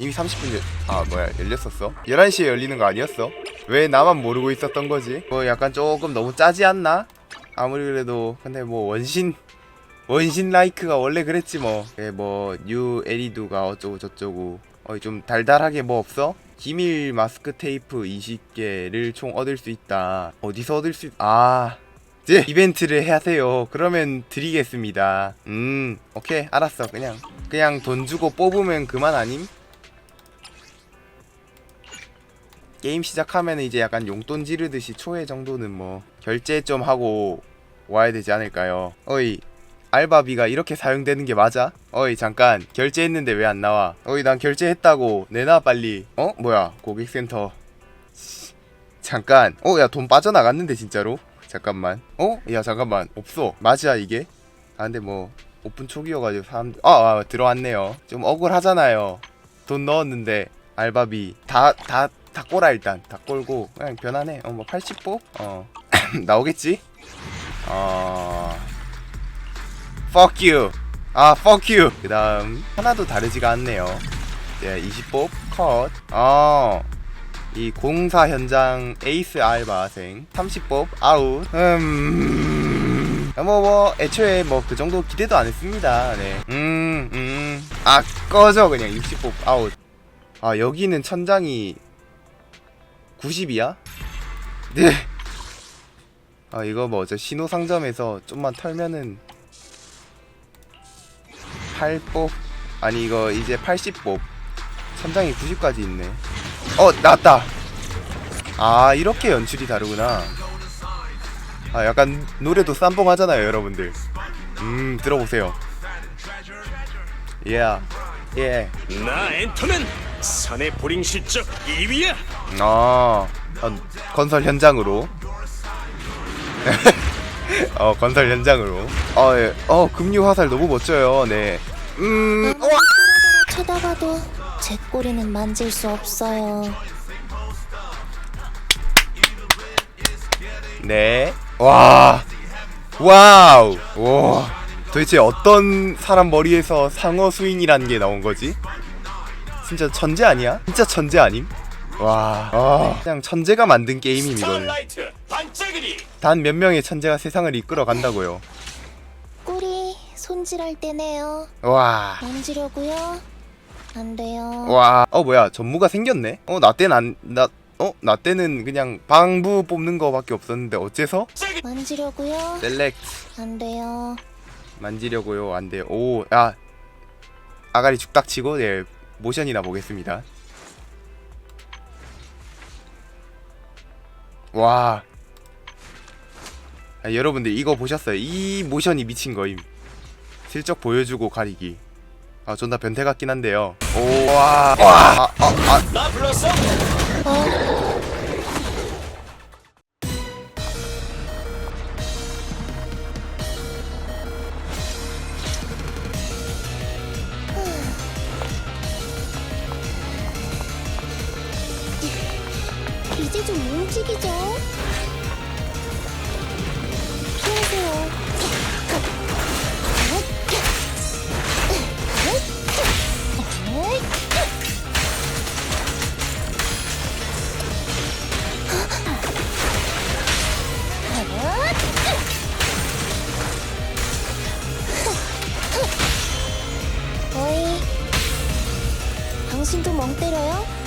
이미 30분 열... 아 뭐야 열렸었어? 11시에 열리는 거 아니었어? 왜 나만 모르고 있었던 거지? 뭐 약간 조금 너무 짜지 않나? 아무리 그래도 근데 뭐 원신 원신 라이크가 원래 그랬지 뭐. 예, 뭐뉴 에리두가 어쩌고 저쩌고. 어, 좀 달달하게 뭐 없어? 기밀 마스크 테이프 20개를 총 얻을 수 있다. 어디서 얻을 수 있... 아. 이제 이벤트를 하세요. 그러면 드리겠습니다. 음, 오케이. 알았어. 그냥 그냥 돈 주고 뽑으면 그만 아님? 게임 시작하면 이제 약간 용돈 지르듯이 초회 정도는 뭐 결제 좀 하고 와야 되지 않을까요? 어이 알바비가 이렇게 사용되는 게 맞아? 어이 잠깐 결제했는데 왜 안 나와? 어이 난 결제했다고 내놔 빨리 어? 뭐야 고객센터 씨, 잠깐 어 야 돈 빠져나갔는데 진짜로? 잠깐만 어? 야 잠깐만 없어 맞아 이게? 아 근데 뭐 오픈 초기여가지고 사람들 아, 아 들어왔네요 좀 억울하잖아요 돈 넣었는데 알바비 다 다 다 꼬라 일단. 다 꼴고. 그냥 변하네 어뭐 80보? 어. 나오겠지? 어. Fuck you. 아 fuck you. 그 다음 하나도 다르지가 않네요. 네 20법 컷. 어. 이 공사 현장 에이스 알바생. 30법 아웃. 음... 뭐, 뭐, 애초에 뭐, 그 정도 기대도 안 했습니다. 네. 음, 음. 아, 꺼져, 그냥 60법 아웃. 아, 여기는 천장이 90이야? 네. 아, 이거 뭐, 저 신호 상점에서 좀만 털면은 8법 아니 이거 이제 80법 천장이 90까지 있네. 어 나왔다. 아 이렇게 연출이 다르구나. 아 약간 노래도 쌈뽕 하잖아요 여러분들. 음 들어보세요. Yeah. Yeah. 나 엔터맨 사내 보링 실적 2위야 아, 아 건설 현장으로 어 건설 현장으로 어, 예. 어 금류 화살 너무 멋져요 네음 아무리 뚫어져라 쳐다봐도 제 꼬리는 만질 수 없어요. 네. 와. 와우. 와. 도대체 어떤 사람 머리에서 상어 스윙이라는 게 나온 거지? 진짜 천재 아니야? 진짜 천재 아님? 와. 아, 그냥 천재가 만든 게임임 이거는. 스타라이트 반짝이니 단 몇 명의 천재가 세상을 이끌어 간다고요. 꼬리 손질할 때네요. 와. 만지려고요? 안 돼요. 와. 어 뭐야? 전무가 생겼네. 어, 나 때는 안 나 어, 나 때는 그냥 방부 뽑는 거밖에 없었는데 어째서? 만지려고요? 셀렉트 안 돼요. 만지려고요. 안 돼요. 오, 야. 아가리 죽딱 치고 네, 모션이나 보겠습니다. 와. 아, 여러분들 이거 보셨어요? 이 모션이 미친 거임. 슬쩍 보여주고 가리기. 아, 존나 변태 같긴 한데요. 오, 와. 와. 아, 아, 아. 나 불렀어 좀 움직이죠. 피하세요. 멍 때려요?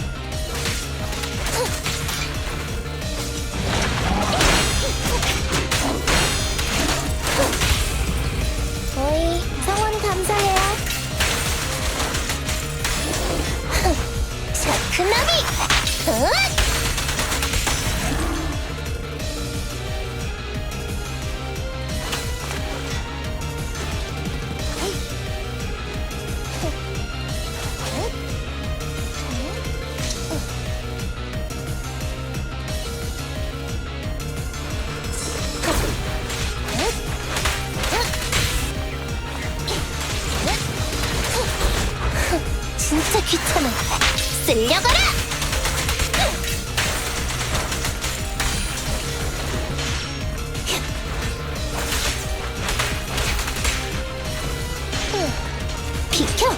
샤크나미! 으악! 진짜 귀찮아. 쓸려가 라! 비 켜!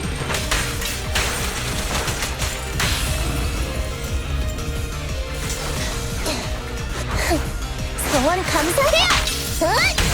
소원 감사해 요! 으